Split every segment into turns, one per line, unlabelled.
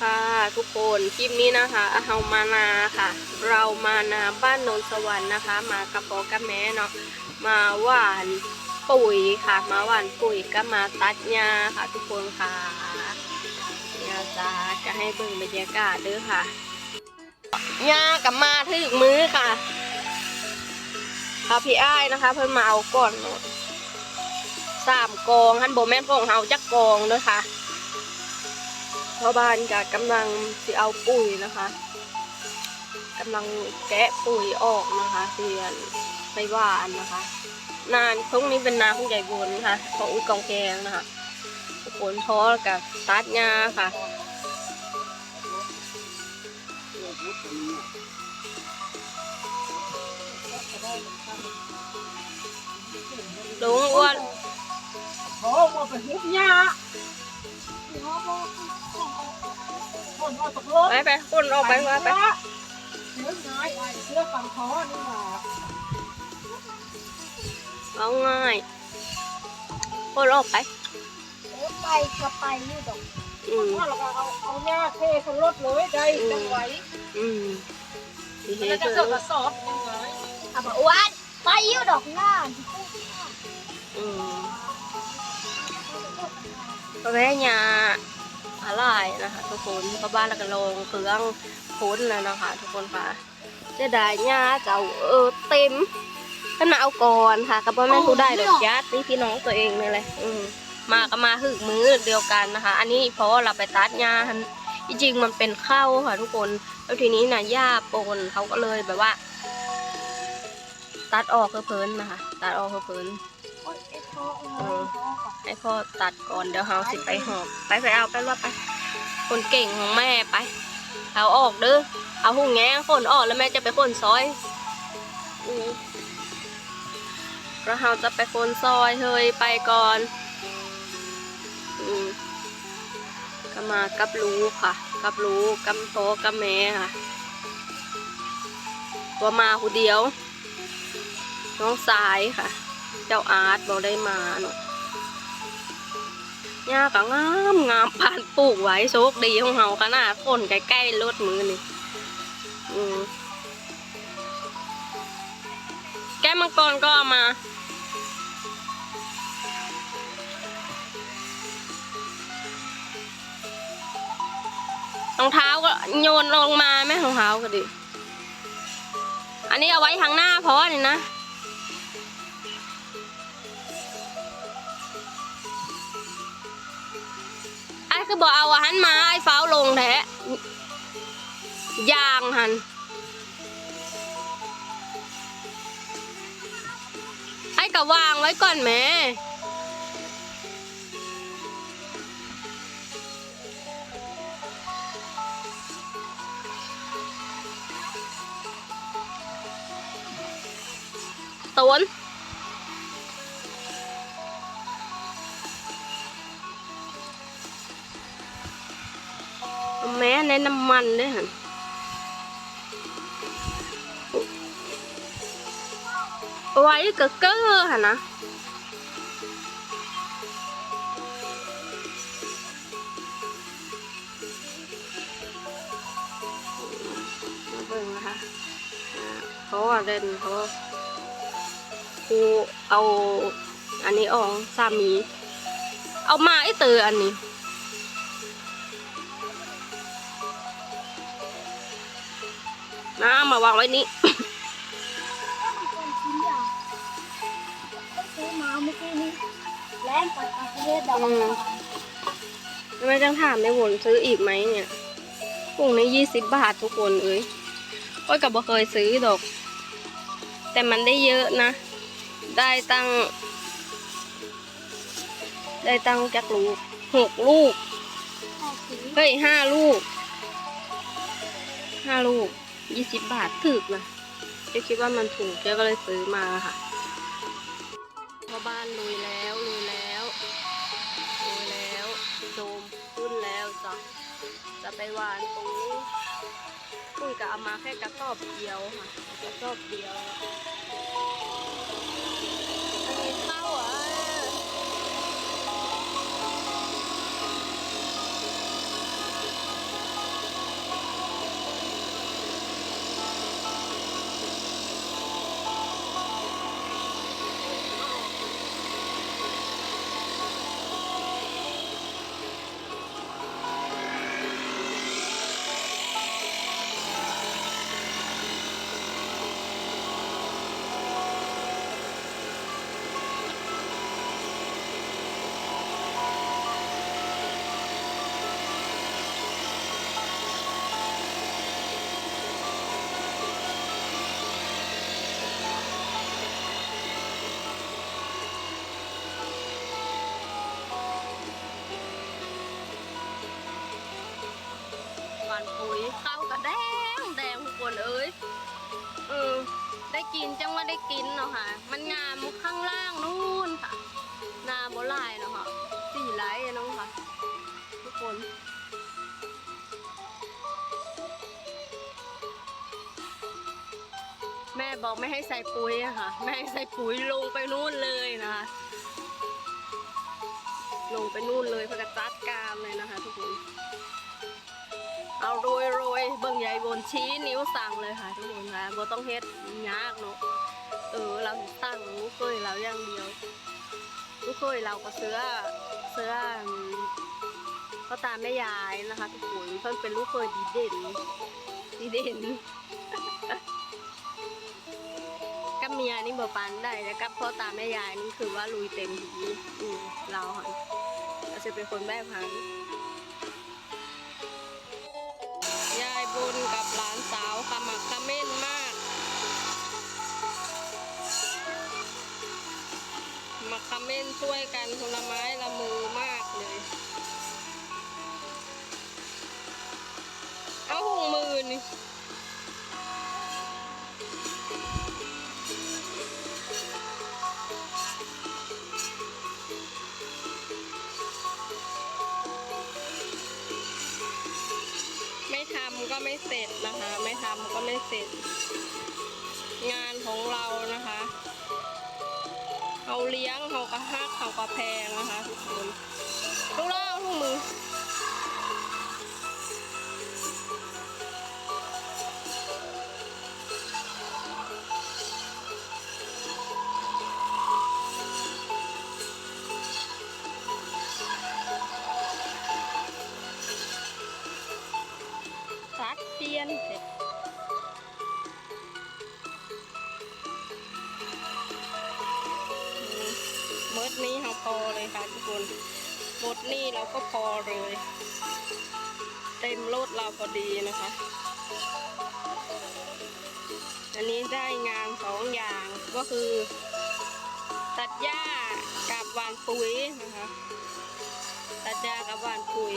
ค่ะทุกคนคลิปนี้นะคะเฮามานาค่ะ เรามานาบ้านนนสวรรค์นะคะ มากับปอกับแม่เนาะมาหว่านปุ๋ยค่ะ มาหว่านปุ๋ยก็มาตัดหญ้าค่ะ ทุกคนค่ะเนี่ยจ้าจะให้เบิ่งบรรยากาศเด้อค่ะหญ้ากับมาถึงมือค่ะค่ะพี่อ้ายนะคะ เพิ่นมาเอาก่อนเนาะสามกองฮันโบแม่นของเฮาจักกองเด้อค่ะ ชาวบ้านก็กำลังสิเอาปุ๋ยนะคะกำลังแกะปุ๋ยออกนะคะเรียนไปหวานนะคะ นานตรงนี้เป็นนาของใหญ่บนค่ะของอุ้ยกองแกงนะคะผลพอกับตัดหญ้าค่ะลุงอ้วน
โอ้มาเป็นหุบหญ้า คนมาตกลง
ไปไปคนออกไปว่าไป
เชื้อไงไอ้เชื้อฝั่งคอนี่หว่า
เอาง่ายคนออกไป
ไปก็ไปนี่ดอก
อืม
ว่าเราก็เอาเอาหญ้าเทคนรถเลยได้จังไหว
อืมดีเฮ
แล้วจะ
เธ
เกิ
อ
ดกระสอบยังไง
อะบอกอ้วนไปอยู่ดอกหน้า
อืมก็แม่ยา อะไรนะคะ ทุกคนเพราบ้านเราก็ลงเครื่องพ้นแล้วนะคะ ทุกคนค่ะจะได้ยาเจ้าเออเต็มขนาเอาก่อนค่ะกับพ่อแม่ผู้ได้ดอกญาติพี่น้องตัวเองนี่แหละอืมมาก็มาหึกมือเดียวกันนะคะ อันนี้เพราะเราไปตัดหญ้าจริงมันเป็นข้าวค่ะทุกคนแล้วทีนี้นะหญ้าปนเขาก็เลยแบบว่า ตัดออกเพื่อเพลินนะคะ ตัดออกเพื่อเพลิน ให้พ่อตัดก่อนเดี๋ยวเฮาสิไปหอบ ไปไปเอาไปว่าไป คนเก่งของแม่ไป เอาออกเด้อ เอาหุ่งแง้งคนออกแล้วแม่จะไปคนซอยอืมแล้วเฮาจะไปคนซอยเฮยไปก่อนอก็มากับลูกค่ะ กับลูกกับพ่อกับแม่ค่ะว่ามาคนเดียว น้องสายค่ะ เจ้าอาร์ตบอกได้มาเนาะหญ้าก็งามงามผ่านปลูกไว้โชคดีของเฮาขนาดคนใกล้ๆรถมือนี่อืมแก้มังกรก็เอามารองเท้าก็โยนลงมาไหมรองเท้าก็ดิอันนี้เอาไว้ทางหน้าเพราะนี่นะ อ้คือบอกเอาอาหันมาไอ้เฝ้าลงแท้ยางหันไอ้ก็วางไว้ก่อนแม่ตวน นน้ำมันด้วยหันเอาไว้กะเก้อหันนะมาเบิ่งนะคะอ่าเพราเด่นเพราะครูเอาอันนี้ออกสามี เอามาไอ้เตออันนี้ มาวางไว้นี้
ซื้อมาเมื่อกี้นี้แล่นไปประเทศดอก
อืมไม่ต้องถามในวนซื้ออีกไหมเนี่ยพวกนี้ยี่สิบบาททุกคนเอ้ยก้อยกับบ่เคยซื้อดอก แต่มันได้เยอะนะ ได้ตั้ง ได้ตั้งจักลูกหกลูก เฮ้ยห้าลูกห้าลูก ยี่สิบบาทถึกนะเจ๊คิดว่ามันถูกเจ๊ก็เลยซื้อมาค่ะพอบ้านลุยแล้วลุยแล้วลุยแล้วโดมขึ้นแล้วจ้ะจะไปหวานตรงนี้ปุ้ยก็เอามาแค่กระสอบเดียวค่ะกระสอบเดียว ปุ๋ยข้าวก็แดงแดงทุกคนเอ้ยเออได้กินจังว่าได้กินเนาะค่ะ มันงามข้างล่างนู่นค่ะนาโบลายเนาะค่ะสี่ไร่เนาะค่ะทุกคนแม่บอกไม่ให้ใส่ปุ๋ยอะค่ะ ไม่ให้ใส่ปุ๋ยลงไปนู่นเลยนะคะ ลงไปนู่นเลยเพื่อกระจัดกามเลยนะคะทุกคน เอาโรยโรยเบิ่งใหญ่บนชี้นิ้วสั่งเลยค่ะทุกคนค่ะบ่ต้องเฮ็ดยากเนาะเออเราตั้งลูกเคยเราอย่างเดียวลูกเคยเราก็เสื้อเสื้อก็ตามแม่ยายนะคะทุกคนเพิ่นเป็นลูกเคยดีเด่นดีเด่นกับเมียนี่บ่ปันได้แต่กับพ่อตาแม่ยายนี่คือว่าลุยเต็มที่อืมเราหันเราจะเป็นคนแบบหัน หลานสาวขมักเขม้นมากมาคอมเมนต์ช่วยกันผลไม้ละมือมากเลย เอาหุงมือนี่ เสร็จ งานของเรานะคะ เอาเลี้ยงเขากระหักเขากระแพงนะคะทุกคนลูกเล่าทุกมือ ถเราพอดีนะคะ อันนี้ได้งานสองอย่างก็คือ ตัดหญ้ากับหวานปุ๋ยนะคะ ตัดหญ้ากับหวานปุ๋ย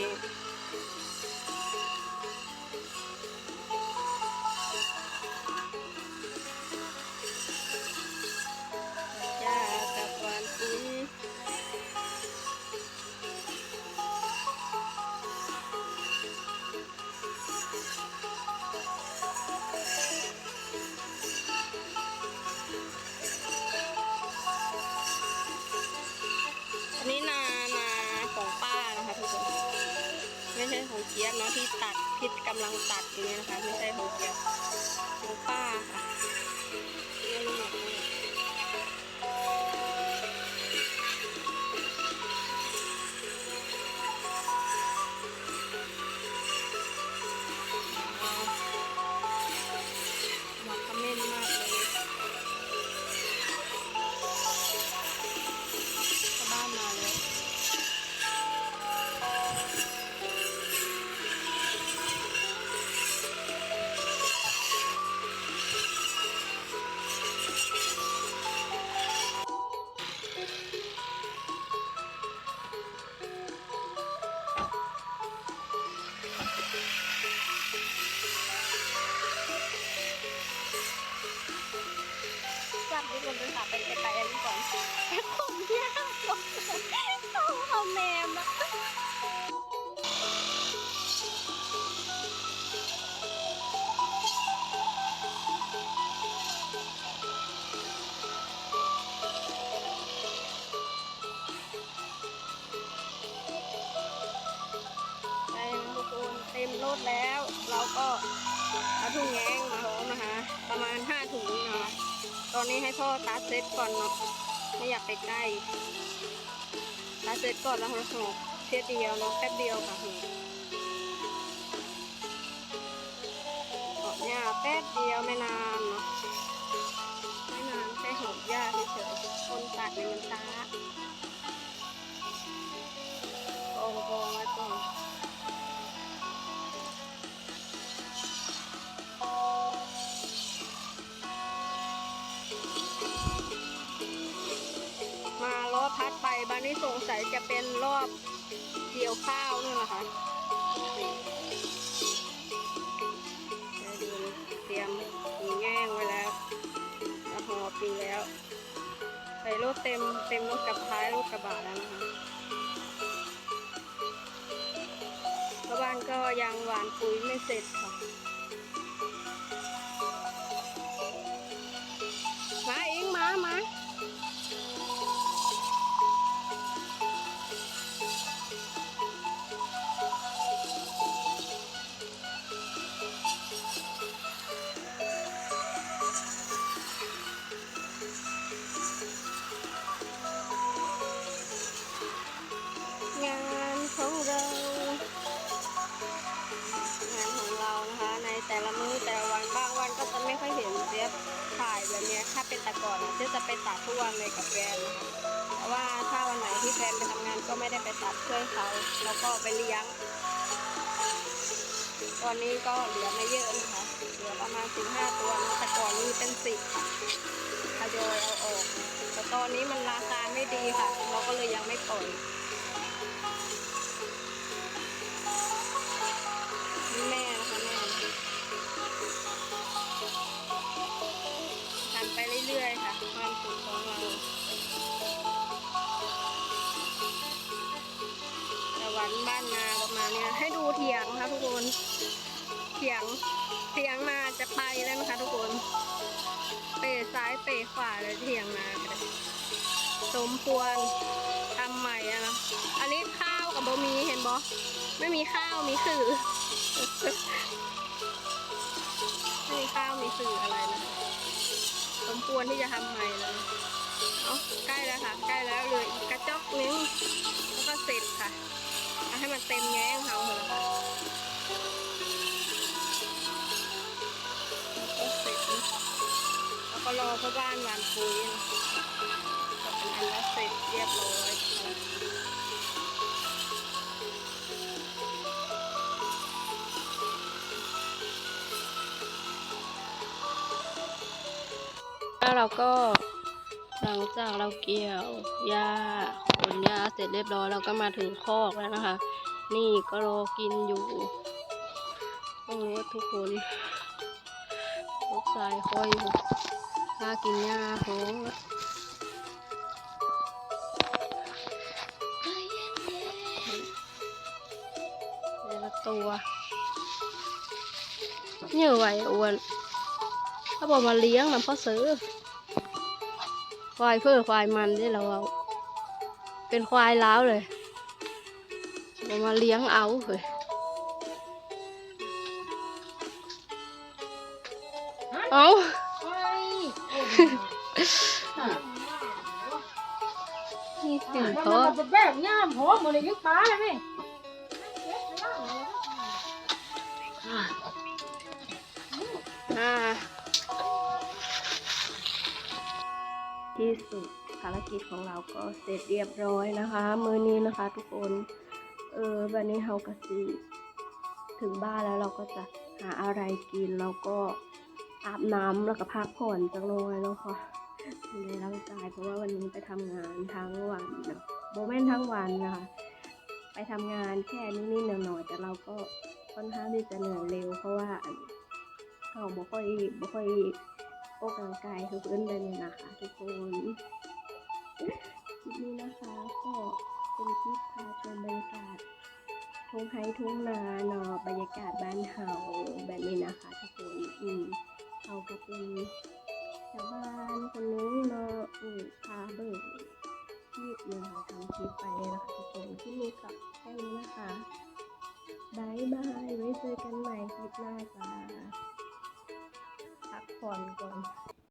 รถแล้ว เราก็เอาถุงแยงมาพร้อมนะคะ ประมาณห้าถุงนะคะ ตอนนี้ให้พ่อตัดเซตก่อนเนาะไม่อยากไปใกล้ตัดเซตก่อนแล้วเราส่งเทียเดียวเนาะแป๊บเดียวค่ะหืออกหญ้าแป๊บเดียวไม่นานเนาะไม่นานแค่หอบหญ้าเฉยๆคนตัดในมันตากองกองไว้ก่อน บันนี้สงสัยจะเป็นรอบเกี่ยวข้าวนู่นนะคะะเตรียมมีแง่งไว้แล้วแล้วหอปีแล้ว ใส่รถเต็มเต็มรถกับท้ายรถกระบะแล้วนะคะพระบ้านก็ยังหวานปุ๋ยไม่เสร็จค่ะ ตัดทุกวันเลยกับแฟนนะคะแต่ว่าถ้าวันไหนที่แฟนไปทำงานก็ไม่ได้ไปตัดช่วยเขาแล้วก็ไปเลี้ยง ตอนนี้ก็เหลือไม่เยอะนะคะเหลือประมาณสิบห้าตัวนะแต่ก่อนมีเป็นสิบค่ะทยอยเอาออกแต่ตอนนี้มันราคาไม่ดีค่ะ เราก็เลยยังไม่ปล่อย เถียงเถียงนาจะไปแล้วนะคะทุกคน เปซ้ายเปขวาเลยเถียงนาสมควรทำใหม่อะนะอันนี้ข้าวกับบะหมี่เห็นบอไม่มีข้าวมีคือไม่มีข้าวมีสื่ออะไรนะสมควรที่จะทำใหม่เลยเอาใกล้แล้วค่ะ ใกล้แล้วเลยกระจอกนึงแล้วก็เสร็จค่ะให้มันเต็มแง้งเขา พ่อบ้านหวานปุ๋ยก็เป็นอันว่าเสร็จเรียบร้อยแล้วเราก็หลังจากเราเกี่ยวหญ้าขนหญ้าเสร็จเรียบร้อยเราก็มาถึงคอกแล้วนะคะ นี่ก็รอกินอยู่ตรงรถทุกคนลูกชายคอยอยู่ พากินหญ้าโหงละแต่ละตัวเนี่ยไหวอ้วนถ้าบอกมาเลี้ยงนำพ่อซื้อควายเพื่อควายมันที่เราเอาเป็นควายล้าวเลยบอกมาเลี้ยงเอาเลยเอา
โอ้
นี่ถึง
มัน
ทอด
มาแบบง่ามหอมหมดเลยยึดปลาเลยนี่
ที่สุดภารกิจของเราก็เสร็จเรียบร้อยนะคะ มือนี้นะคะทุกคน เออวันนี้เราก็สิถึงบ้านแล้วเราก็จะหาอะไรกินแล้วก็ อาบน้ำแล้วก็พักผ่อนจังเลยแล้วค่ะในร่างกายเพราะว่าวันนี้ไปทำงานทั้งวันนะโบแม่นทั้งวันนะคะไปทำงานแค่นิดๆหน่อยๆแต่เราก็ค่อนข้างที่จะเหนื่อยเร็ว เพราะว่าเราบ่ค่อยบ่ค่อยออกกำลังกายคือเพื่อนเลยนะคะ ทุกคนคลิปนี้นะคะก็เป็นคลิปพาชมบรรยากาศทุ่งไร่ทุ่งนาเนาะบรรยากาศบ้านเฮาแบบนี้นะคะทุกคนอืม เขาก็เป็นชาวบ้านคนนึงเนาะอืมพาเบิกที่นะคะทำคลิปไปนะคะทุกคนที่นี่กับแค่นี้นะคะบายบายไว้เจอกันใหม่คลิปหน้าจ้าพักผ่อนก่อน